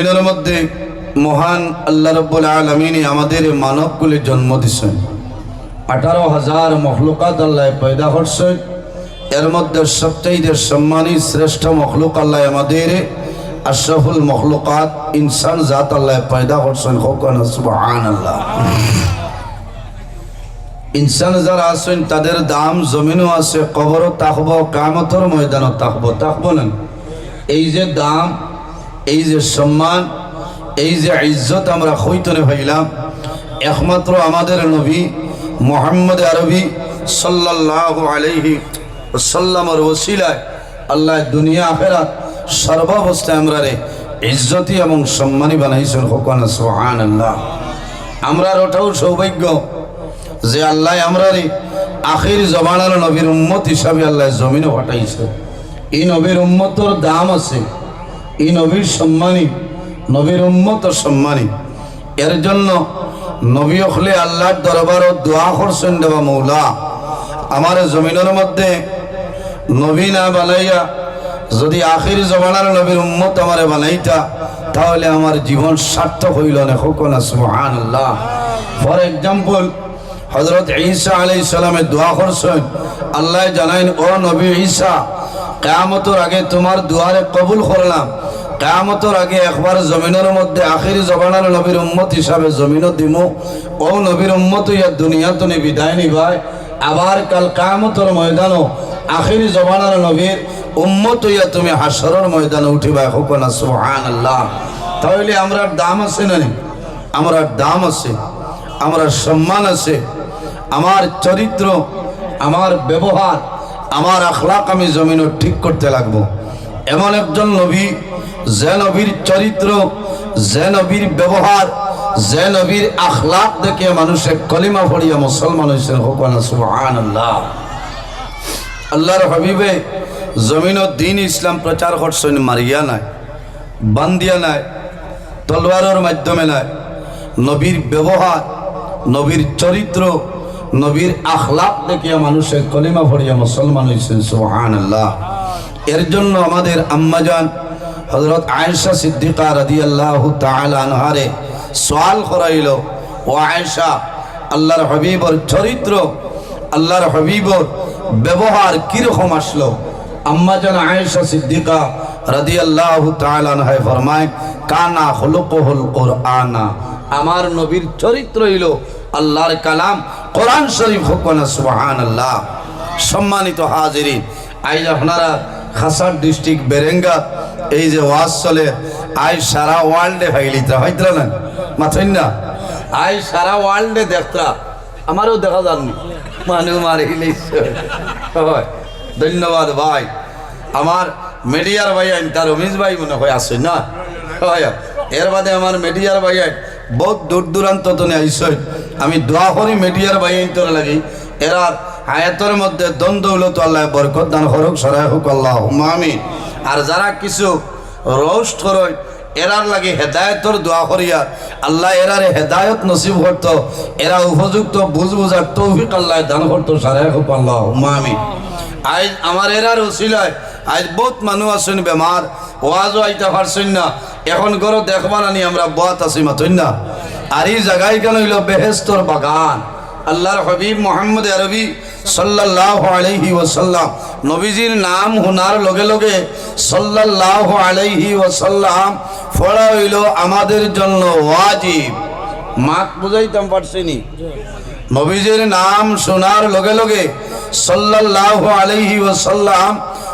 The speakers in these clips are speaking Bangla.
জমিনের মধ্যে মহান আল্লাহ রব্বুল আলমিনী আমাদের মানবগুলি জন্ম দিছেন। আঠারো হাজার মখলুকাত আল্লাহ পয়দা করছেন। এর মধ্যে সবচেয়ে সম্মানী শ্রেষ্ঠ মখলুক আল্লাহ আমাদের আশরাফুল মখলুকাত ইনসান জাত আল্লাহ পয়দা করছেন হোকান সুবহান আল্লাহ ইনসান যারা আছেন, তাদের দাম, জমিনও আছে, কবরও তাকবো, কামতর ময়দানও তাকবো। তাকবো না। এই যে দাম এই যে সম্মান, এই যে ইজ্জত আমরা হইতনে হইলাম একমাত্র আমাদের নবী মোহাম্মদ আরবি সাল্লাহ আলহি সাল্লামর ওসিলায় আল্লাহ দুনিয়া আখেরাত সর্বাবস্থায় আমরা রে ইজ্জতি এবং সম্মানী বানাইছেন হোকান সোহান আল্লাহ আমরা ওটাও সৌভাগ্য যে আল্লাহ আমরা রে আখির জমানার নবীর উম্মত হিসাবে আল্লাহ জমিনে হটাইছে এই নবীর উম্মতর দাম আছে। এই নবীর সম্মানী, নবীর উম্মত সম্মানী। এর জন্য নবী হলে আল্লাহর দরবার ও দোয়া করছেন দেবা মৌলা। আমার জমিনের মধ্যে নবী না বানাইয়া যদি আখির জমানার নবীর উম্মত আমারে বানাইতা, তাহলে আমার জীবন সার্থক হইল না হোকনা সুহান আল্লাহ ফর এক্সাম্পল হজরত ঈসা আলাই সালামের দোয়া করছেন, আল্লাহ জানাইন, ও নবী ঈসা, কেয়ামতর আগে তোমার দুয়ারে কবুল করলাম। কেয়ামতর আগে একবার জমিনের মধ্যে আখির জবানার নবীর উম্মত হিসাবে জমিনও দিমু। ও নবীর উম্মত ইয়া দুনিয়া তুমি বিদায় নিবাই। আবার কাল কেয়ামতর ময়দানও আখির জবানার নবীর উম্মত ইয়া তুমি হাসরের ময়দানে উঠিবা। হুকনা সুবহান আল্লাহ তাহলে আমরা দাম আছে না নি? আমরা দাম আছে আমার সম্মান আছে। আমার চরিত্র, আমার ব্যবহার, আমার আখলাক আমি জমিনও ঠিক করতে লাগবো। এমন একজন নবী যে চরিত্র যে ব্যবহার যে আখলাক দেখে মানুষের কলিমা পড়িয়া মুসলমান হয়েছেন হোকান সুবহান আল্লাহ আল্লাহর হাবিবে জমিন দিন ইসলাম প্রচার করছেন, মারিয়া নাই, বান্দিয়া নাই, তলোয়ারের মাধ্যমে নাই। নবীর ব্যবহার, নবীর চরিত্র, নবীর আখলাপ দেখিয়া মানুষের কলিমা ভরিয়া মুসলমান হয়েছেন সুহান আল্লাহ এর জন্য আমাদের আম্মাজান হজরত আয়েশা সিদ্দিকা রাদি আল্লাহ আনহারে সোয়াল করাইল, ও আয়েশা, আল্লাহর হাবিবর চরিত্র, আল্লাহর হাবিবর ব্যবহার কীরকম আসলো? আম্মাজান আয়েশা সিদ্দিকা রাদি আল্লাহ তালানহায় ফরমায়, কানা হলুকহল কোরআনা। আমার নবীর চরিত্র হইল আল্লাহর কালাম, কোরআন শরীফ হোকনা সুবহান আল্লাহ সম্মানিত হাজিরিন, আইজ আপনারা খাসার ডিস্ট্রিক্ট বেরেঙ্গা এই যে ওয়াজ চলে, আই সারা ওয়ার্ল্ডে ফাইলিতা হয়তরা না? মাথায় না? আই সারা ওয়ার্ল্ডে দেখতা আমারও দেখা যাননি মানুষ মারে হয়। ধন্যবাদ ভাই। আমার মিডিয়ার ভাই আইন, তার রমেশ ভাই মনে হয় আছে না? হয়। এর বাদে আমার মিডিয়ার ভাই আইন, বহুত দূর দূরান্ত তো আইসই আমি দোয়া করি মিডিয়ার ভাই আইন তোর লাগি। এরা হায়াতের মধ্যে দ্বন্দ্ব হইল তো আল্লাহ বরকত দান হরক সরাই হোক আল্লাহ আমি আর যারা কিছু রোস্ট করয় এরার লাগে হেদায়তর দোয়া করিয়া আল্লাহ এরারে হেদায়ত নসিব করত, এরা উপযুক্ত বুঝ বুঝার তৌফিক আল্লাহ দান করতো হোক আল্লাহ আমি আজ আমার এরার উচিলায় আজ বহুত মানুষ আছেন বেমার, ওয়াজও আইতে পারছেন না, এখন ঘর দেখবার আনি আমরা বাত আছি মাতই না? আর এই জায়গায় কেন হইল বেহেস্তর বাগান? আল্লাহর হবিব মোহাম্মদ আরবি সাল্লাহ আলাইহি ওসাল্লাম নবীজির নাম হোনার লগে লগে সাল্লাহ আলাইহি ওসাল্লাম ফড়া হইল আমাদের জন্য ওয়াজিব। মাক বুঝাইতাম পারছিনি নবীজির নাম শোনার লগে লগে সাল্লাহ আলাইহি ওসাল্লাম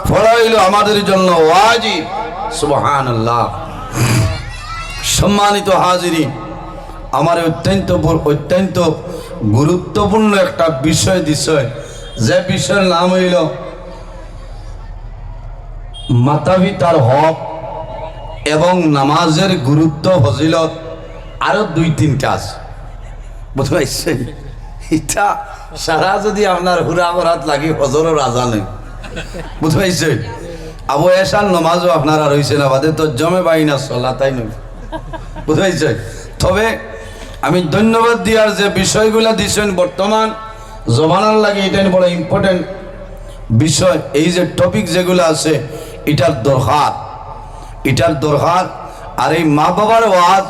ফড়া হইল আমাদের জন্য ওয়াজিব। সুবহানল্লাহ। সম্মানিত হাজিরি আমার অত্যন্ত অত্যন্ত গুরুত্বপূর্ণ একটা বিষয় বিষয় যে বিষয়ের নাম হইল মাতা পিতার হক এবং নামাজের গুরুত্ব, ফজিলত আরও দুই তিনটা কাজ বুঝতে পারছেন এটা সারা যদি আপনার হুরা করাত লাগে, হজরও রাজা নেই। বুঝতে পারছেন আবু এসান নমাজও আপনারা রয়েছে না, বাদে তো জমে পাই না চলা তাই নয় বুঝতে পারছেন তবে আমি ধন্যবাদ দিয়ার যে বিষয়গুলো দিছেন বর্তমান জমানার লাগে এটাই বড় ইম্পর্টেন্ট বিষয়। এই যে টপিক যেগুলো আছে, এটার দরকার। এটার দরকার। আর এই মা বাবার ওয়াজ,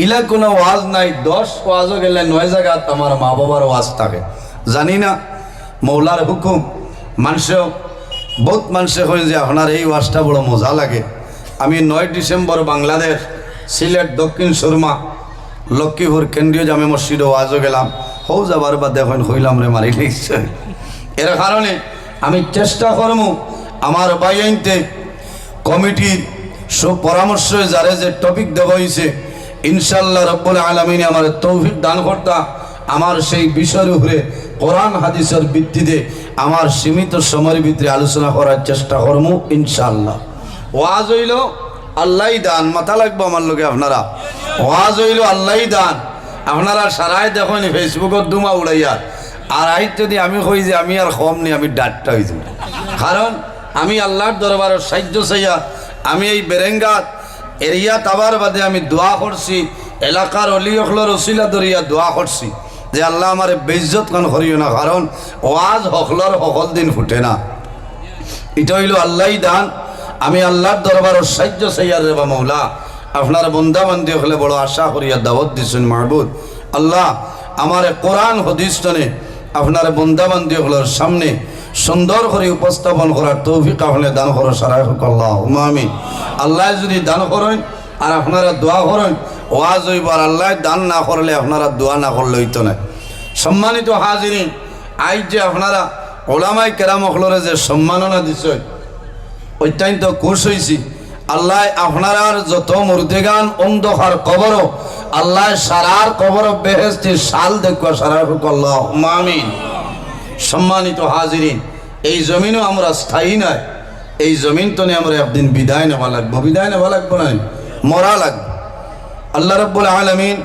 ইলা কোনো ওয়াজ নাই, দশ ওয়াজও গেলে নয় জায়গাত আমার মা বাবার ওয়াজ থাকে। জানি না, মৌলার হুকুম। মানুষেও, বহুত মানুষে হয় যে, আপনার এই ওয়াজটা বড় মজা লাগে। আমি নয় ডিসেম্বর বাংলাদেশ, সিলেট, দক্ষিণ সুরমা, লক্ষ্মীপুর কেন্দ্রীয় জামে মসজিদে ওয়াজও গেলাম। হৌ যাবার বা দেখুন হইলাম রে মারি নিশ্চয়। এর কারণে আমি চেষ্টা করব আমার বাইনতে কমিটির সুপরামর্শ যারে যে টপিক দেওয়া হয়েছে ইনশাল্লাহ রব্বুল আলমিনে আমার তৌফিক দান কর্তা। আমার সেই বিষয়ের উপরে কোরআন, হাদিসের ভিত্তিতে আমার সীমিত সময়ের ভিতরে আলোচনা করার চেষ্টা করব ইনশাল্লাহ ওয়াজ হইল আল্লাহ দান। মাথা লাগবো আমার লোকে আপনারা? ওয়াজ হইল আল্লাহ দান। আপনারা সারাই দেখুন ফেসবুকত দুমা উড়াইয়া। আর আই যদি আমি কই যে আমি আর কম নি আমি ডাটটা যাব কারণ আমি আল্লাহর দরবারের সাহায্য চাইয়া আমি এই বেরেঙ্গাত এরিয়া তাবার বাদে আমি দোয়া করছি, এলাকার অলি অখলর ওসিলা দরিয়া দোয়া করছি যে আল্লাহ আমার বেইজ্জত কান করিও না, কারণ ওয়াজ হকলর সকল দিন ফুটে না। এটা হইল আল্লাহ দান। আমি আল্লাহর দরবারের সাহায্য চাইয়া রে বা মৌলা আপনার বান্ধি হলে বড় আশা করিয়া দাওয়াত দিচ্ছেন মাহবুদ। আল্লাহ, আমার কোরআন হদিস্তনে আপনার বান্ধি হলের সামনে সুন্দর করে উপস্থাপন করার তৌফিক আপনি দান করো সারাই আল্লাহ আমি আল্লাহ যদি দান করেন আর আপনারা দোয়া করেন, ওয়াজ হইব আর আল্লাহ দান না করলে আপনারা দোয়া না করলে হইতো না। সম্মানিত হাজিরিন, আজ যে আপনারা ওলামাই কেরাম হলরে যে সম্মাননা দিছে, অত্যন্ত খুশ হয়েছি আল্লাহ আপনার যত মুর্দেগান অন্ধকার কবর আল্লাহ সারার কবর বেহেস্তি সাল দেখুয়া সারার আল্লাহ। মামিন সম্মানিত হাজিরিন এই জমিনও আমরা স্থায়ী নয়। এই জমিন তো নিয়ে আমরা একদিন বিদায় নেওয়া লাগবো। বিদায় নেওয়া লাগবো না? মরা লাগবে। আল্লাহ রব্বুল আলমিন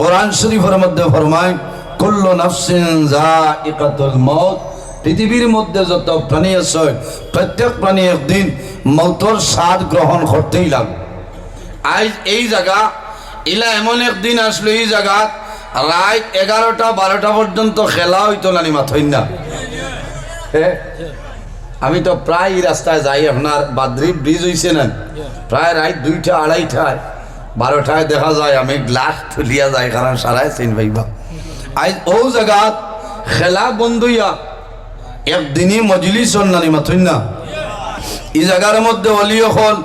কোরআন শরীফের মধ্যে ফরমায় কুল্লু নাফসিন যায়িকাতুল মউত পৃথিবীর মধ্যে যত প্রাণী আছে, প্রত্যেক প্রাণী একদিন মৌতর স্বাদ গ্রহণ করতেই লাগবে। আজ এই জায়গা, ইলা এমন একদিন আসলো এই জায়গা রাত এগারোটা বারোটা পর্যন্ত খেলা হইতো না মাথই না? আমি তো প্রায় রাস্তায় যাই, আপনার বাদ্রি ব্রিজ হইছে না? প্রায় রাত দুইটা আড়াইটায় বারোটায় দেখা যায়, আমি গ্লাস তুলিয়া যাই, কারণ সারাই চিন ভাইবা আজ ও জায়গা খেলা বন্ধ হইয়া একদিনই মজলিস নানি মাথুন না এই জায়গার মধ্যে অলিও হল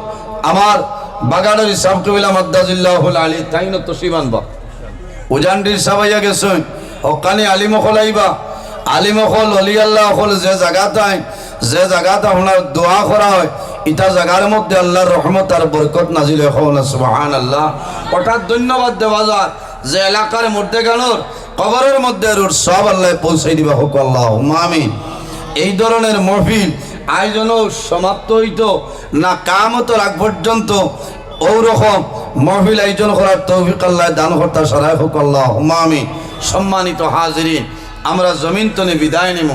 আমার বাগানের ইসাব কবিলা মাদ্দাজিল্লাহ আলী, তাই না তো শিবানবা উজানডির সাবাইয়া গেছেন হকানি আলিমখল আইবা। আলিমখল অলি আল্লাহ হল যে জায়গাটায় যে জায়গাত আপনার দোয়া করা হয়, ইটা জায়গার মধ্যে আল্লাহর রহমত আর বরকত নাজিল হল সুবাহান আল্লাহ হঠাৎ ধন্যবাদ দেওয়া যায়, যে এলাকার মধ্যে গানোর কবরের মধ্যে রুট সব আল্লাহ পৌঁছাই দিবা, হোক আল্লাহ মামিন এই ধরনের মহফিল আয়োজনও সমাপ্ত হইত, না কামত রাগ পর্যন্ত ওরকম মহফিল আয়োজন করার তৌফিক আল্লাহ দান কর্তা সরাই হোক আল্লাহ আমি সম্মানিত হাজিরিন, আমরা জমিন তনে বিদায় নিব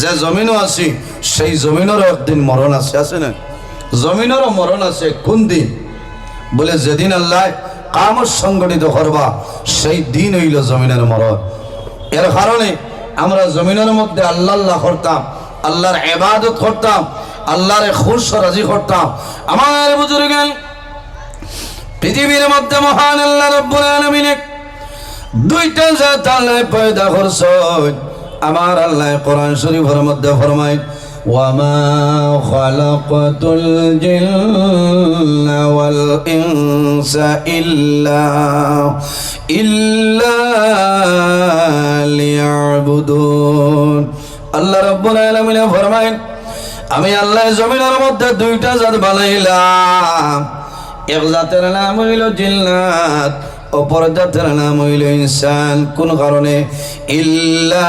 যে জমিনও আছি, সেই জমিনেরও একদিন মরণ আছে আছে না? জমিনেরও মরণ আছে কোন দিন? বলে যেদিন আল্লাহ কামত সংগঠিত করবা, সেই দিন হইল জমিনের মরণ। এর কারণে আমরা জমিনের মধ্যে আল্লাহ আল্লাহ করতাম আল্লাহর এবাদত করতাম আল্লাহর খুশ রাজি করতাম আমার বুজুর্গ পৃথিবীর মধ্যে মহান আল্লাহ রব্বুল আলামিনে দুইটা জাত আল্লাহ পয়দা করছ আমার আল্লাহ কোরআন শরীফের মধ্যে ফরমায় وما خلقت الجن والإنس إلا إلا ليعبدون আল্লাহ রব্বুল আলামিন ফরমায় আমি আল্লাহ জমিনের মধ্যে দুইটা জাত বানাইলাম। এক জাতের নাম হইল জিল্লাত অপর জাতের নাম হইল ইনসান। কোন কারণে? ইল্লাবুদুন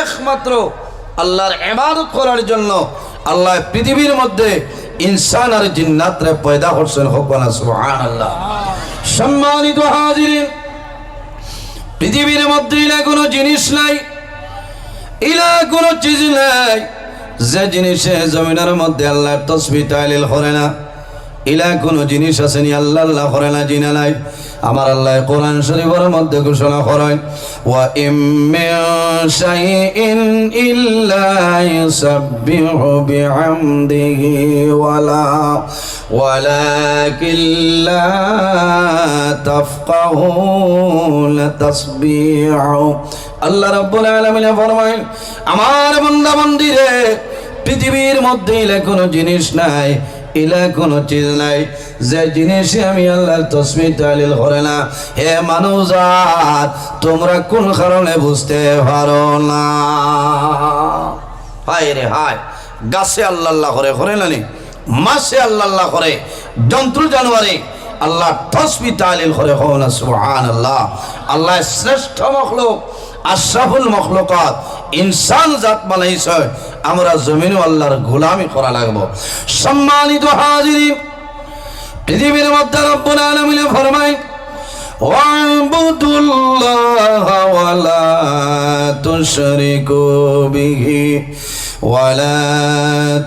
একমাত্র আল্লাহর ইবাদত করার জন্য আল্লাহ পৃথিবীর মধ্যে ইনসান আর জিন্নাতরে পয়দা করছেন হকবানা সুবহানাল্লাহ। সম্মানিত হাজিরিন পৃথিবীর মধ্যে ইলা কোনো জিনিস নাই, ইলা কোনো চিজ নাই। যে জিনিসে জমিনের মধ্যে আল্লাহর তসবি তাইলিল হরে না। ইলা কোনো জিনিস আসেনি, আল্লাহ আল্লাহ করে না, জিনা নাই। আমার আল্লাহ কোরআন শরীফের মধ্যে ঘোষণা করেন, ওয়া ইম মিন শাইইন ইল্লা ইউসাব্বিহু বিহামদিহি ওয়ালা, ওয়ালাকিন লা তাফকাহুনা তাসবিহু আল্লাহ রাব্বুল আলামিন ফরমায় আমার বান্দা বান্দিরে পৃথিবীর মধ্যে ইলা কোনো জিনিস নাই ইলা কোনো চিজ নাই যে জিনিসে আমি আল্লাহর তসমি তালিল করে না, হে মানুষাত, তোমরা কোন কারণে বুঝতে পারো না? হায় রে হায়, গাছে আল্লাহ করে করে নানি মাসে আল্লাহ করে জন্তু জানুয়ারি, আল্লাহ তসমি তালিল করে, হো না সুবহান আল্লাহ আল্লাহ শ্রেষ্ঠ মখলুক আশরাফুল মখলকাত, ইনসান জাত মালাই আমরা জমিন আল্লাহর গোলামি করা লাগব। সম্মানিত হাজিরি পৃথিবীর মধ্যে রব্বুল আলমিনে ফরমাই ওয়াবুদুল্লাহ ওয়ালা তুশরিকু বিহি ولا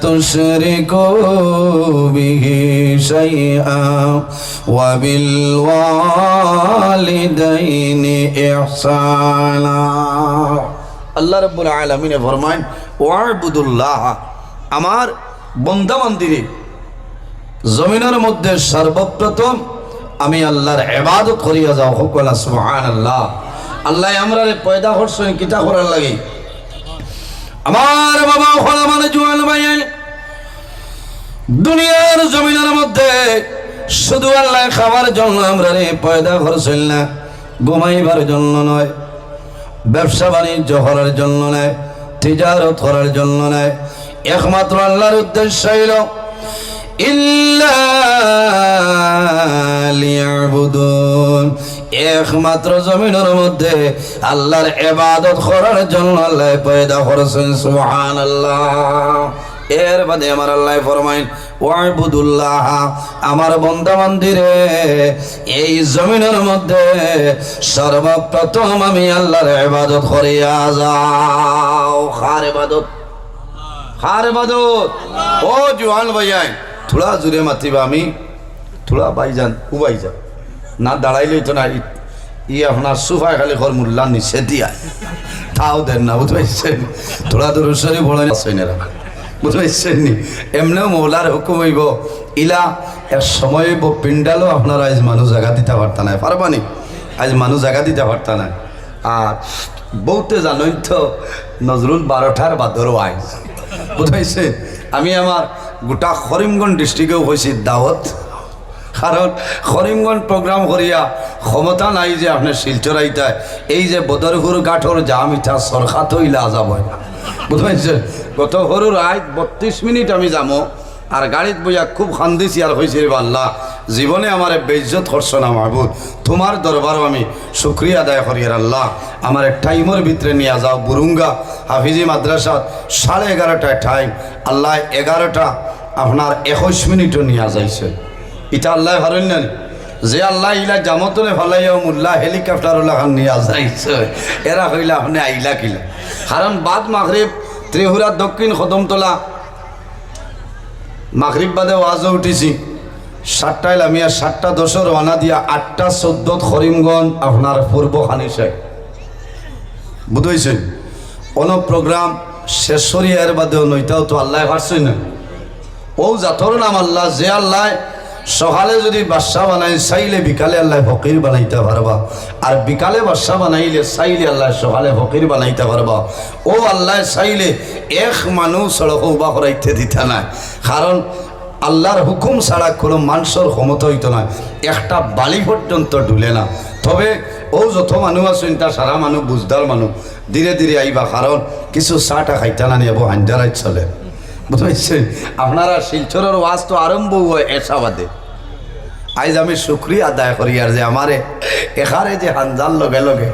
تشركوا به شيئا وبالوالدين إحسانا আল্লাহ রব্বুল আলমিনে ফরমাইন ওয়ারবুদুল্লাহ আমার বন্দা মন্দিরে জমিনের মধ্যে সর্বপ্রথম আমি আল্লাহর এবাদত করিয়া যাও হুকলা সুবহান আল্লাহ আল্লাহ আমরা পয়দা করছেন কিতা করার লাগে আমার বাবা হলা মানে জুয়াল ভাইয়ের দুনিয়ার জমিনের মধ্যে শুধু আল্লাহ খাবার জন্য আমরা রে পয়দা করছেন না, ঘুমাইবার জন্য নয়, ব্যবসা বাণিজ্য করার জন্য নয়, তিজারত করার জন্য নয়। একমাত্র আল্লাহর উদ্দেশ্য হইল, ইল্লা লিয়াবুদুন। একমাত্র জমিনের মধ্যে আল্লাহর এবাদত করার জন্য আল্লাহ পয়দা করেছেন সুবহানাল্লাহ। এর বাদে আমার আল্লাহ ফরমাইন ওয়াইবুদুল্লাহ আমার বন্ধা মন্দিরে এই জমিনের মধ্যে সর্বপ্রথম আমি আল্লাহর ইবাদত করিয়া যাও। খার ইবাদত? খার ইবাদত? ও জোয়ান ভাইয়াই থোড়া জুড়ে মাতিবা আমি থোড়া বাইজান উবাই যান না দাঁড়াইলেই তো না, ই- আপনার সুফায় খালি ঘর মূল্যান নিচে দিয়া। তাও দেন না বুঝতে পারছেন থোড়া দূর সরি বড় না বুঝতে পারছেন নি? এমনিও মৌলার হুকুম হইব, ইলা এর সময় হইব পিন্ডালও আপনারা আজ মানুষ জায়গা দিতে পারতা না? পারবানি আজ মানুষ জায়গা দিতে পারতা না আর বহুতে জানোই তো নজরুল বারোটার বাদরও আইজ বুঝাইছে আমি আমার গোটা করিমগঞ্জ ডিস্ট্রিক্টেও হয়েছি দাওয়াত কারণ করিমগঞ্জ প্রোগ্রাম করিয়া ক্ষমতা নাই যে আপনার শিলচর আইতায় এই যে বদরপুর গাঠর জাম হইলে আজাব হয় না বুঝতে গত সরুর আয় বত্রিশ মিনিট আমি যামো আর গাড়িত বইয়া খুব খান্দিছি আর হয়েছে রে আল্লাহ জীবনে আমার বেজ্জত করছ না মাহবুদ তোমার দরবারও আমি শুক্রিয়া আদায় করি আল্লাহ। আমার টাইমের ভিতরে নিয়ে যাও বুরুঙ্গা হাফিজি মাদ্রাসাত সাড়ে এগারোটায় টাইম আল্লাহ এগারোটা আপনার একুশ মিনিটও নিয়ে যাইছে। এটা আল্লাহ ভারেন না যে আল্লাহ ইলা জামতনে ফালাইয়া মুল্লা হেলিকপ্টার খান নিয়ে এরা হইলা আপনি আইলা কিলা? কারণ বাদ মাগরিব, ত্রিপুরা দক্ষিণ কদমতলা। মাগরিব বাদে ওয়াজও উঠিছি। সাতটায় লামিয়া, সাতটা দশর রওনা দিয়া আটটা চোদ্দত করিমগঞ্জ, আপনার পূর্ব খানিসাই বুঝাইছেন? কোন প্রোগ্রাম শেষ করিয়ার বাদেও নইটাও তো আল্লাহ পারছই না। ও জাতর নাম আল্লাহ, যে আল্লাহ সকালে যদি বাদশা বানাই, চাইলে বিকালে আল্লাহ ফকির বানাইতে পারবা। আর বিকালে বাদশা বানাইলে, চাইলে আল্লাহ সকালে ফকির বানাইতে পারবা। ও আল্লাহ, চাইলে এক মানুষ সড়ক করাইতে দিতে না কারণ আল্লাহর হুকুম ছাড়া কোনো মানুষের ক্ষমতা হইতো না। একটা বালি পর্যন্ত ডুলে না। তবে ও যত মানুষ আছেন তা সারা মানুষ বুঝদার মানুষ ধীরে ধীরে আইবা। কারণ কিছু চাটা খাইতে না নিয়ে হাঞ্জারাই চলে। আপনারা শিলচরের ওয়াজ তো আরম্ভ হয় এসাবাদে আজ আমি শুক্রিয়া আদায় করি আর যে আমারে এখানে যে হানজাল লগে লগে।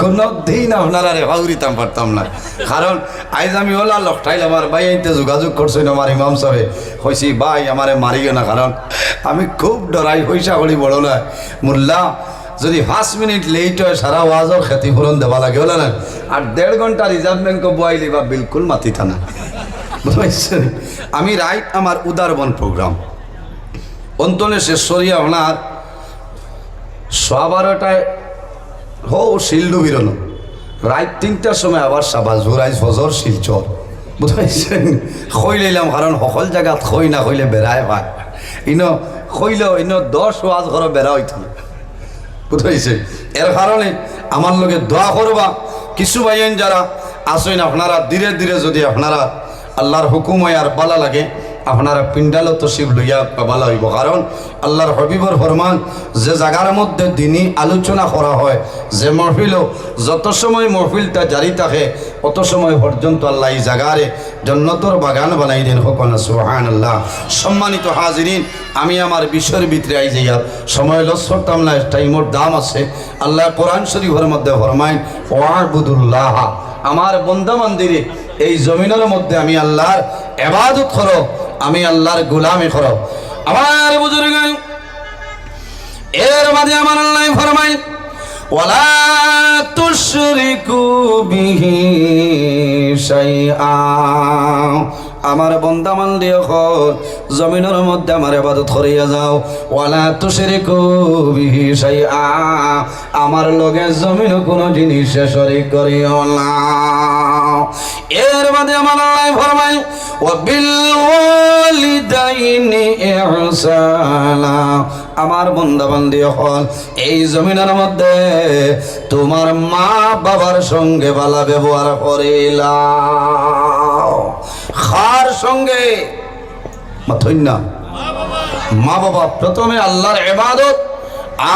কোনো দিন আপনারা রেফাউরিতাম পারতাম না। কারণ আজ আমি ওলা লকটাইল আমার ভাই আইতে যোগাযোগ করছেন আমার ইমাম সাহেব। হয়েছি ভাই, আমারে মারিও না, কারণ আমি খুব ডরাই, পয়সা করি বড় না মোল্লা, যদি পাঁচ মিনিট লেট হয়, সারা ওয়াজর ক্ষতিপূরণ দেওয়া লাগে, হলো না? আর দেড় ঘণ্টা রিজার্ভ ব্যাংক বয়াইলি বা বিলকুল মাতি থানা। আমি রাইট আমার উদারবন প্রোগ্রাম। অন্তনে শেষ সরিয়া ওনার সোয়া হো, শিল্ডু বিরনো। রাত তিনটার সময় আবার সাবা জোরাই ফজর শিলচর। বুঝাইছেন? খই লইলাম কারণ সকল জায়গাত খই না খইলে বেড়ায় পায় ইনো খইল ইনো দশ ওয়াজ ঘর বেড়া হইত বুঝাইছে এর কারণে আমার লগে দোয়া করবা। কিছু ভাইয়েন যারা আসেন আপনারা ধীরে ধীরে যদি আপনারা আল্লাহর হুকুম হয় আর বালা লাগে। আপনারা পিন্ডাল তসিব লইয়া ভালো হইব। কারণ আল্লাহর হবিবর ফরমান, যে জায়গার মধ্যে দিনই আলোচনা করা হয়, যে মহফিল যত সময় মহফিলটা জারি থাকে, অত সময় পর্যন্ত আল্লাহ এই জায়গারে জন্নতর বাগান বানাই দেন। হকনা সুহান আল্লাহ সম্মানিত হাজিরিন, আমি আমার বিষয়ের ভিতরে আই যাইয়া সময় লসরতাম না, টাইমর দাম আছে। আল্লাহ কোরআন শরীফের মধ্যে ফরমাইন, ওয়াবুদুল্লাহ। আমার বন্দা মন্দিরে এই জমিনের মধ্যে আমি আল্লাহর এবাদত করো, আমি আল্লাহর গুলামি করো। আমার বুজুর্গ, এর মাঝে আমার আল্লাহ ফরমাই বিহি আমার বন্দা দিয়ে জমিনের মধ্যে আমার ইবাদত করিয়া যাও। ওয়ালা তুশরিকু বিহি শাইআ। আমার লগে জমিন কোনো জিনিস শরীক করিও না। এর মাঝে আমার আল্লাহ ফরমাই ওয়া বিল ওয়ালিদাইনি ইহসানা। আমার বন্দাবান্দি হল, এই জমিনের মধ্যে তোমার মা বাবার সঙ্গে ভালো ব্যবহার করিলা খার সঙ্গে মা বাবা প্রথমে আল্লাহর এবাদত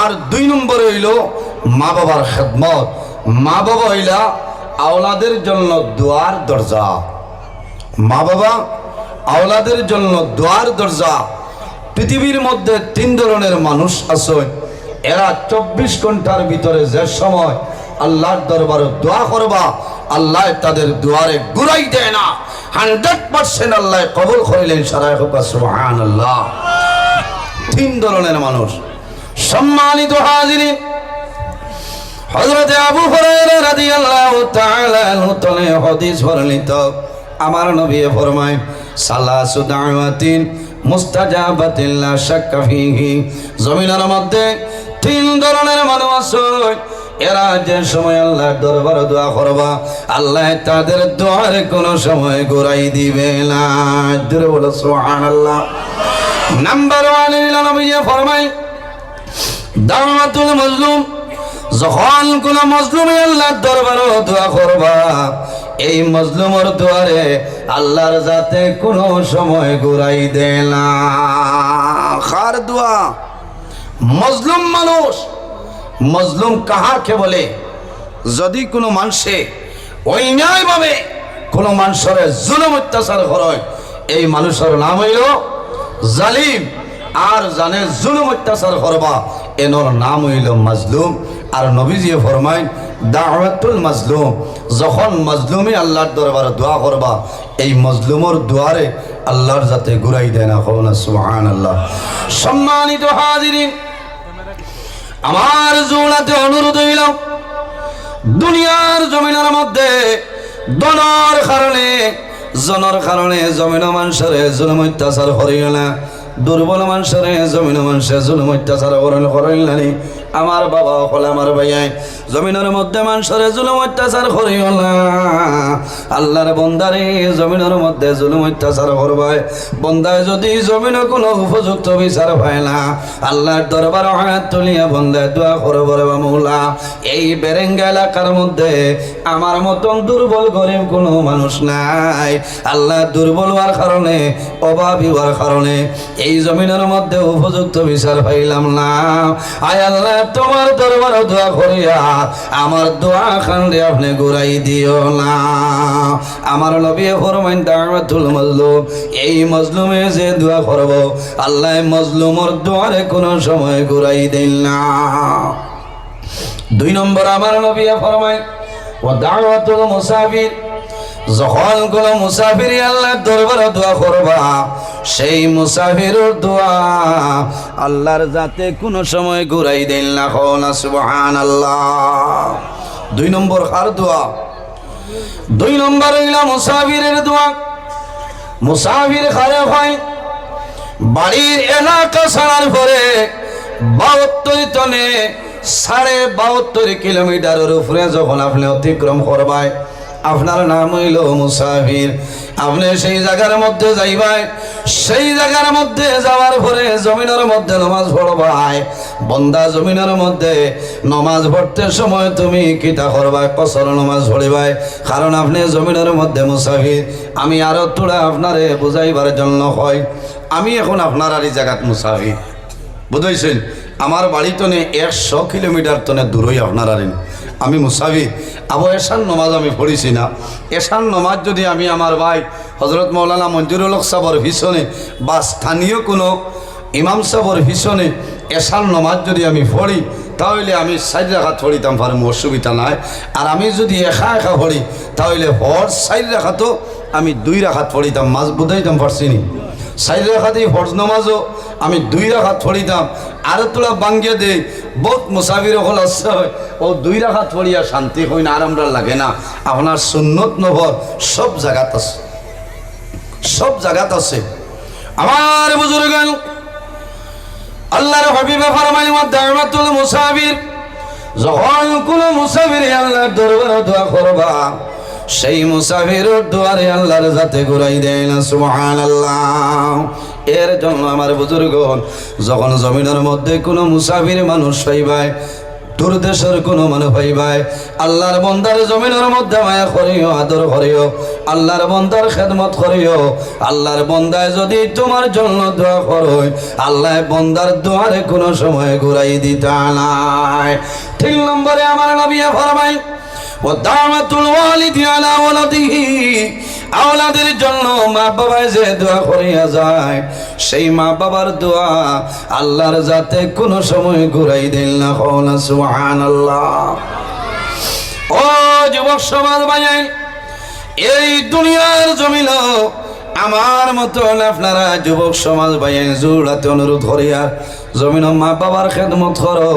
আর দুই নম্বরে হইল মা বাবার খেদমত। মা বাবা হইলা আওলাদের জন্য দোয়ার দরজা। মা বাবা আওলাদের জন্য দোয়ার দরজা। পৃথিবীর মধ্যে তিন ধরনের মানুষ আছে। এরা চব্বিশ ঘণ্টার ভিতরে যে সময় আল্লাহর দরবারে দোয়া করবা, আল্লাহ তাদের দুয়ারে গুড়াই দেয় না। হান্ড্রেড পার্সেন্ট আল্লাহ কবল করিলেন সারায় হোক সুহান আল্লাহ তিন ধরনের মানুষ। সম্মানিত হাজিরিন, হযরত আবু হুরায়রা রাদিয়াল্লাহু বর্ণিত। আমার নবী ফরমায়, সালাসু দাওয়াতিন মুস্তাজাবাতিন মধ্যে তিন ধরনের মানুষ আছে। এরা যে সময় আল্লাহর দরবারে দোয়া করবা, আল্লাহ তাদের দোয়ারে কোনো সময় গোড়াই দিবে না। জোরে বলো, সুবহানাল্লাহ। নাম্বার ওয়ান নবী ফরমায় দাওয়াতুল মাজলুম, যখন কোন মজলুমে আল্লাহর দরবারে দোয়া করবা, এই মজলুমর দুয়ারে আল্লাহর যাতে কোনো সময় ঘুরাই দেয় না। খার দোয়া, মজলুম মানুষ মজলুম কাহাকে বলে, যদি কোনো মানুষে অন্যায়ভাবে কোনো মানুষের জুলুম অত্যাচার করে এই মানুষের নাম হইল জালিম। আর জানে জুলুম অত্যাচার করবা, এনর নাম হইল মাজলুম। আর নবীজি ফরমাইন, দাওয়াতুল মাজলুম। যখন মাজলুমে আল্লাহর দরবারে দোয়া করবা, এই মজলুমর দুয়ারে আল্লাহর যাতে ঘুরাই দেয় না হো না সুবহান আল্লাহ সম্মানিত হাজিরিন আমার জোড়াতে অনুরোধ হইল, দুনিয়ার জমিনের মধ্যে দনার কারণে, জনের কারণে জমিন মানুষের জুলুম অত্যাচার করিল দুর্বল মানুষের জমিন মানুষের জুলুম অত্যাচার করেন করেন আমার বাবা হলে আমার ভাইয়াই জমিনের মধ্যে মানুষের জুলুম অত্যাচার করিল না আল্লাহর বন্দারে জমিনের মধ্যে জুলুম অত্যাচার করবায়। বন্দায় যদি জমিনে কোনো উপযুক্ত বিচার পায় না, আল্লাহর দরবার হাত তুলিয়া বন্দায় দোয়া করব রে মৌলা। এই বেরেঙ্গা এলাকার মধ্যে আমার মতন দুর্বল, গরিব কোনো মানুষ নাই। আল্লাহ দুর্বল হওয়ার কারণে, অভাবী হওয়ার কারণে এই জমিনের মধ্যে উপযুক্ত বিচার পাইলাম না। আয় আল্লাহ তোমার দরবার দোয়া করিয়া, আমার দোয়া খান্ডে আপনি ঘুরাই দিও না। আমার নবী ফরমাইন, দাওয়াতুল মজলুম এই মজলুমে যে দোয়া করব, আল্লাহ মজলুমর দোয়ারে কোনো সময় ঘুরাই দিল না। দুই নম্বর, আমার নবী ফরমায় ও দাওয়াতুল মুসাফির যখন কোন মুসাফির আল্লাহর দরবারে দোয়া করবা, সেই মুসাফিরের দোয়া আল্লাহর যাতে কোনো সময় ঘুরাই দিল না না সুবহান আল্লাহ দুই নম্বর কার দোয়া? দুই নম্বর হইল মুসাফিরের দোয়া। মুসাফির খারে হয়, বাড়ির এলাকা ছাড়ার পরে বাহাত্তর টনে সাড়ে বাহাত্তর কিলোমিটারের উপরে যখন আপনি অতিক্রম করবায় আপনার নাম হইল মুসাফির। আপনি সেই জায়গার মধ্যে যাইবাই, সেই জায়গার মধ্যে যাওয়ার পরে জমিনের মধ্যে নমাজ পড়বাই। বন্দা জমিনের মধ্যে নমাজ পড়তে সময় তুমি কিতা করবাই কসর নমাজ পড়িবাই। কারণ আপনি জমিনের মধ্যে মুসাফির। আমি আরও তোরা আপনারে বুঝাইবার জন্য হয় আমি এখন আপনার আর জায়গাত মুসাফির। বুঝাইছেন? আমার বাড়ি তনে একশো কিলোমিটার তনে দূরই আপনার আরেন আমি মুসাফির আবু এশান নমাজ আমি পড়িছি না। এশান নমাজ যদি আমি আমার ভাই হজরত মৌলানা মঞ্জুরুল সাবর পিছনে বা স্থানীয় কোনো ইমাম সাবর পিছনে এশান নমাজ যদি আমি পড়ি, তাহলে আমি সাইড রাখাত পড়িতাম পারম অসুবিধা নাই। আর আমি যদি একা একা পড়ি, তাহলে হর সাইড রাখাতো আমি দুই রাখাত পড়িতাম মাছ বুঝাইতাম সাইড রাখাতেই ফরজ নমাজও আমি দুই রাখাত পড়িতাম আর তোলা বাঙ্গিয়ে দে বহুত মুসাফির হল আসছে ও দুই রাখাত পড়িয়া শান্তি হই না আরামটা লাগে না। আপনার সুন্নত নভর সব জায়গাত আছে। সব জায়গাত আছে। আমার বুজুর্গ আল্লাহর হাবিবে ফরমাই দাওয়াতুল মুসাফির যখন কোন মুসাফির আল্লাহর দরবারে দোয়া করবা সেই মুসাফির দুয়ারে আল্লাহর যাতে ঘুরাই দেয় না, সুবহানাল্লাহ। এর জন্য আমার বুজুর্গ যখন জমিনের মধ্যে কোনো মুসাফির মানুষ পাইবায় দূর দেশের কোনো মানুষ পাইবাই আল্লাহর বন্দার জমিনের মধ্যে মায়া করিও, আদর করিও, আল্লাহর বন্দার খেদমত করিও, আল্লাহর বন্দায় যদি তোমার জন্য দোয়া করো আল্লাহ বন্দার দোয়ারে কোনো সময় ঘুরাই দিতে নাই। তিন নম্বরে আমার নবিয়া ফরমাই ও ওয়ালিদি আলা ওয়ালাদিহি আওলাদের জন্য মা বাবায় যে দোয়া করিয়া যায়, সেই মা বাবার দোয়া আল্লাহর যাতে কোনো সময় ঘুরাই দিল না হল সুবহানাল্লাহ। ও যুবক সমাজ বাজাই এই দুনিয়ার জমিল আমার মতন আপনারা যুবক সমাজ বাইন জোড়াতে অনুরোধ করিয়া জমিন মা বাবার খেদমত করো।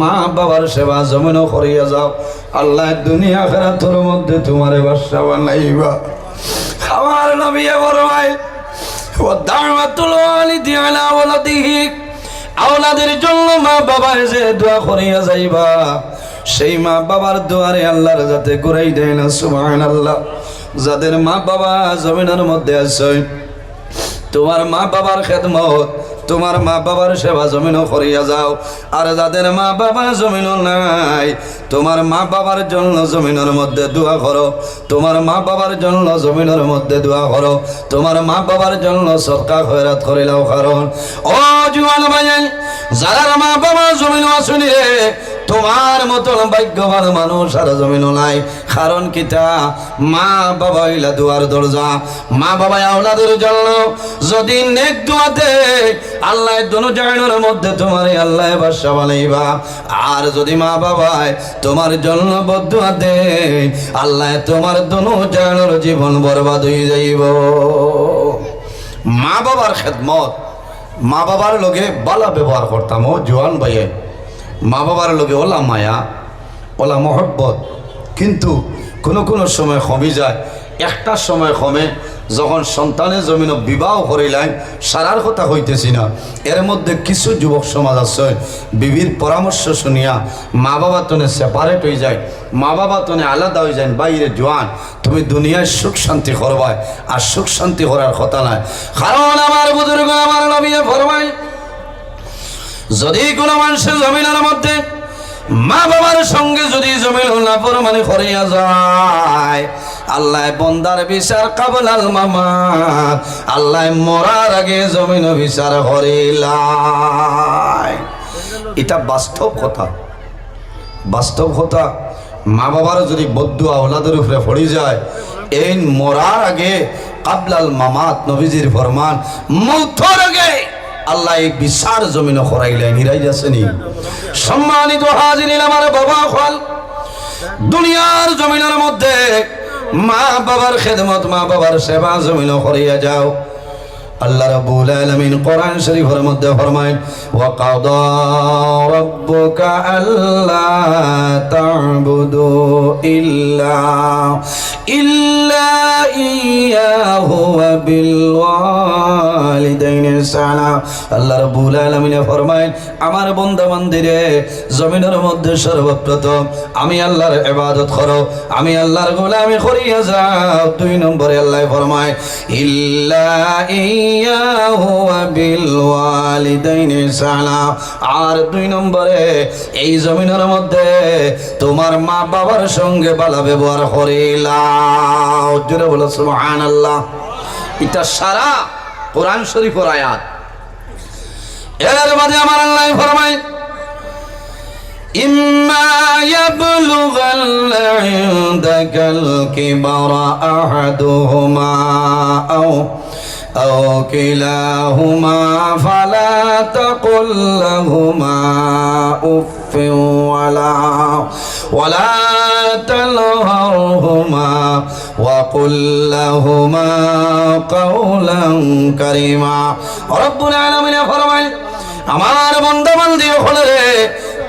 মা বাবার সেবা জমিন করিয়া যাও। আল্লাহ দুনিয়া খেরা তোর মধ্যে তোমার বাসা বানাইবা। আমার নবী বড় ভাই ও মা বাবা যাইবা, সেই মা যাতে না, সুবহানাল্লাহ। যাদের মা বাবা মধ্যে আছে, তোমার মা বাবার খেদমত তোমার মা বাবার সেবা জমিন করিয়া যাও। আর যাদের মা বাবা জমিন নাই, তোমার মা বাবার জন্য জমিনের মধ্যে দোয়া করো। তোমার মা বাবার জন্য জমিনের মধ্যে দোয়া করো। তোমার মা বাবার জন্য সরকার খয়রাত করিলাও কারণ। ও জুয়ান ভাই, যারা মা বাবা জমিন আসুনি তোমার মতন ভাগ্যবান মানুষ আর জমিন নাই। কারণ কিতা মা বাবা ইলা দুয়ার দরজা। মা বাবা আওলাদের জন্য যদি নেক দোয়াতে আল্লাহ দোনো জায়গার মধ্যে তোমার আল্লাহ বাসা বানাইবা। আর যদি মা বাবায় তোমার জন্য বদুয়া দে আল্লাহ তোমার দোনো জায়গার জীবন বরবাদ হয়ে যাইব। মা বাবার খেদমত। মা বাবার লগে বালা ব্যবহার করতাম ও জোয়ান ভাইয়ে। মা বাবার লগে ওলা মায়া, ওলা মহব্বত। কিন্তু কোনো কোনো সময় কমে যায়, একটা সময় কমে যখন সন্তানের জমিন বিবাহ করিলেন সারার কথা হইতেছি না। এর মধ্যে কিছু যুবক সমাজ আছে, বিবির পরামর্শ শুনিয়া মা বাবা তনে সেপারেট হয়ে যায়, মা বাবা তনে আলাদা হয়ে যায়, বাইরে জোয়ান, তুমি দুনিয়ায় সুখ শান্তি করবায় আর সুখ শান্তি করার কথা নাই। কারণ আমার বুজুর্গ, আমার নবীয়ে ফরমায় যদি কোনো মানুষের জমিনের মধ্যে মা বাবার সঙ্গে যদি জমিন নাফরমানি করিয়া যায়, আল্লাহ বন্দার বিচার কাবল আল মামা আল্লাহ মরার আগে জমিন বিচার করিলাই এটা বাস্তব কথা। বাস্তব কথা, মা বাবার যদি বদ্ধ আওলাদের উপরে পড়ে যায়, এই মরার আগে কাবলাল মামাত নবীজির ফরমান মৌথর আগে আল্লাহ এই বিচার জমিন হরাইলেন হিরাই যাচ্ছেনি সম্মানিত হাজিরিন, আমার বাবা ফল দুনিয়ার জমিনের মধ্যে মা বাবার খেদমত মা বাবার সেবা জমিন হরিয়া যাও। আল্লাহ রাব্বুল আলামিন কোরআন শরীফের মধ্যে ফরমায়, ওয়া কাদা রাব্বুকা আল্লা তা'বুদু ইল্লা ইল্লা ইয়াহু ওয়া বিল ওয়ালিদাইনি ইহসানা আল্লাহ রাব্বুল আলামিন ফরমায়, আমার বান্দা বান্দিরে জমিনের মধ্যে সর্বপ্রথম আমি আল্লাহর ইবাদত করো, আমি আল্লাহর গোলামি করিয়া যাও। দুই নম্বরে আল্লাহ ফরমায়, ইল্লা ইয়াহু ওয়া বিল ওয়ালিদাইনি ইহসানা আর দুই নম্বরে এই জমিনের মধ্যে তোমার মা বাবার সঙ্গে ভালো ব্যবহার করিলাও জোরে বলো সুবহানাল্লাহ এটা সারা কোরআন শরীফের আয়াত এর মাঝে আমার আল্লাহ ফরমায় إما يبلغن عندك الكبر أحدهما أو أو كلاهما فلا تقل لهما أف ولا ولا تنهرهما وقل لهما قولا كريما رب العالمين فرمائے আমার বন্ধু বান্ধব হলে রে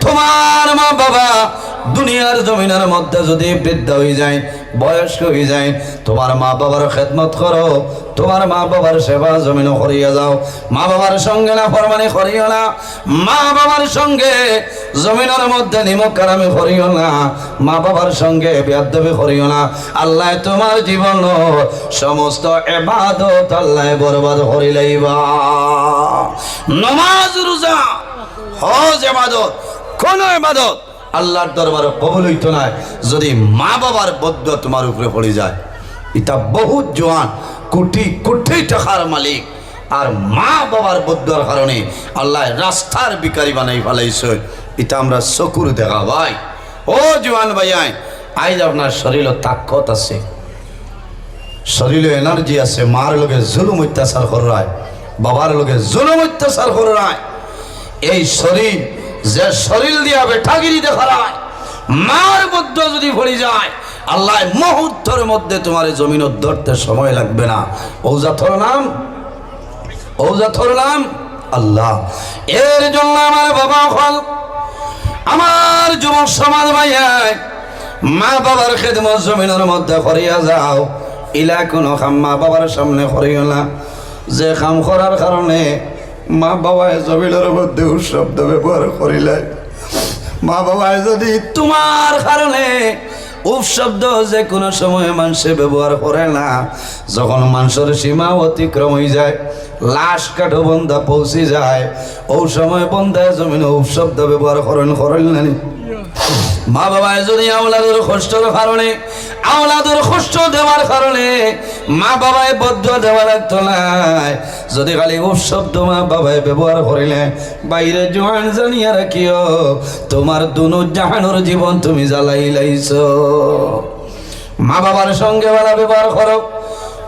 তোমার মা বাবা দুনিয়ার জমিনের মধ্যে যদি বৃদ্ধ হয়ে যায়, বয়স্ক হয়ে যায়, তোমার মা বাবার খেদমত করো, তোমার মা বাবার সেবা জমিন করিয়া যাও। মা বাবার সঙ্গে না ফরমানি করিও না। মা বাবার সঙ্গে জমিনের মধ্যে নিমক কারামি করিও না। মা বাবার সঙ্গে বেয়াদবি করিও না। আল্লাহ তোমার জীবন সমস্ত এবাদত আল্লাহ বরবাদ করিলাইবা নমাজ, রোজা, হজ, এবাদত কোন এবাদত আল্লাহর দরবারে কবুল হইতো না যদি মা বাবার বদ্ধ তোমার উপরে পড়ে যায় এটা বহুত জোয়ান, কোটি কোটি টাকার মালিক। আর মা বাবার বদ্ধর কারণে আল্লাহ রাস্তার বিকারি বানাই ফেলাইছে। এটা আমরা চকুর দেখা ভাই। ও জোয়ান ভাইয়াই আজ আপনার শরীর তাকত আছে। শরীরে এনার্জি আছে, মার লোকে জুলুম অত্যাচার করায় বাবার লোকে জুলুম অত্যাচার করায় এই শরীর যে শরীর দিয়া বেঠাগিরি দেখায় মার মধ্যে যদি ভরে যায়, আল্লাহ মুহূর্তের মধ্যে তোমার জমিন ধরতে সময় লাগবে না। ঔজাথর নাম? ঔজাথর নাম? আল্লাহ। এর জন্য আমার বাবা হল, আমার যুবক সমাজ ভাইয়ায় মা বাবার খেদমত জমিনের মধ্যে করিয়া যাও। ইলা কোনো খাম মা বাবার সামনে করিও না। যে কাম করার কারণে মা বাবায় জমিনের মধ্যে শব্দ ব্যবহার করিলে মা বাবায় যদি তোমার কারণে উপশব্দ যে কোনো সময় মানুষে ব্যবহার করে না, যখন মানুষের সীমা অতিক্রম হয়ে যায়, লাশ কাঠো বন্ধা পৌঁছে যায়, ও সময় বন্ধায় জমিনে উপশব্দ ব্যবহার করেন করেন নি? মা বাবায় যদি আওলাদের কষ্টর কারণে, আওলাদের কষ্ট দেওয়ার কারণে মা বাবায় বদ্ধ দেওয়া লাগতো যদি খালি উপশব্দ মা বাবায় ব্যবহার করিলে, বাইরে জোয়ান জানিয়া রাখিও, তোমার দুনু জাহানোর জীবন তুমি জ্বালাই লাইছ মা বাবার সঙ্গে বেলা ব্যবহার করো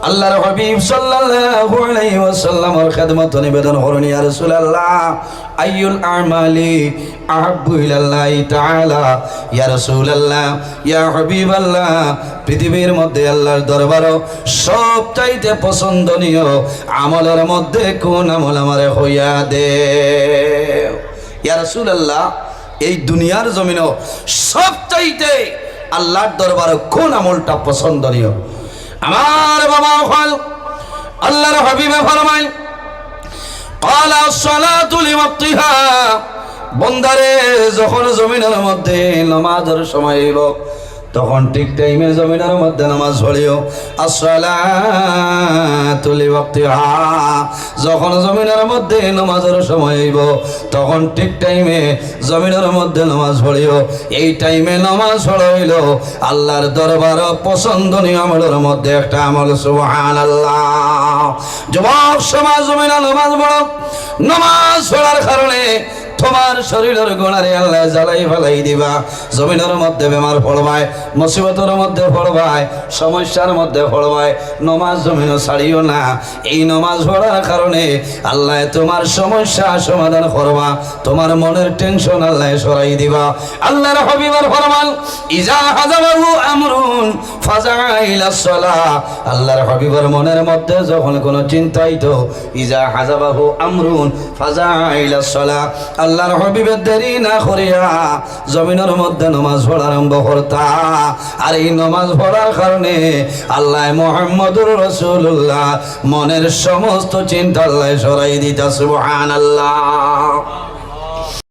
আল্লাহর হাবিব সাল্লাল্লাহু আলাইহি ওয়াসাল্লামের খেদমত নিবেদন করুন ইয়া রাসূলুল্লাহ। আইয়ুল আমালি আহাব্বু ইলাল্লাহি তাআলা। ইয়া রাসূলুল্লাহ, ইয়া হাবিবাল্লাহ। পৃথিবীর মধ্যে আল্লাহর দরবারও সবচাইতে পছন্দনীয় আমলের মধ্যে কোন আমল আমারে হইয়া দে। ইয়া রাসূলুল্লাহ, এই দুনিয়ার জমিনও সবচাইতে আল্লাহর দরবারে কোন আমলটা পছন্দনীয়? আমার বাবা হল আল্লাহর হাবিবে ফরমায়, কালা তুলি লিমাতিহা বন্দারে, যখন জমিনের মধ্যে নামাজের সময় এলো তখন ঠিক টাইমে জমিনের মধ্যে নামাজ পড়িও। আসসালাতুলি ওয়াক্তিহা। যখন জমিনের মধ্যে নামাজের সময় আইব তখন ঠিক টাইমে জমিনের মধ্যে নামাজ পড়িও। এই টাইমে নামাজ পড়াইল আল্লাহর দরবার পছন্দনীয় আমলের মধ্যে একটা আমল সুহান আল্লাহ যুবক সমাজ, জমিনা নামাজ পড়ো। নামাজ পড়ার কারণে তোমার শরীরের গোড়ারে আল্লাহ জ্বালাই ফেলাই দিবা। জমিনের মধ্যে বেমার পড়বায়, মুসিবতের মধ্যে পড়বায়, সমস্যার মধ্যে পড়বায়, নমাজ জমিন ছাড়িও না। এই নমাজ পড়ার কারণে আল্লাহ তোমার সমস্যা সমাধান করবা, তোমার মনের টেনশন আল্লাহ সরাই দিবা। আল্লাহর হবিবার ফরমান, ইজা হাজাবাহু আমরুন ফাজাইলা সলা। আল্লাহর হাবিবের মনের মধ্যে যখন কোনো চিন্তা হইতো ইজা হাজাবাহু আমরুন ফাজাইলা সলা। আল্লাহর হাবিবের দেরি না করিয়া জমিনের মধ্যে নমাজ পড়া আরম্ভ করতা। আর এই নমাজ পড়ার কারণে আল্লাহ মোহাম্মদুর রসুল্লাহ মনের সমস্ত চিন্তা আল্লাহ সরাই দিতা সুবহান আল্লাহ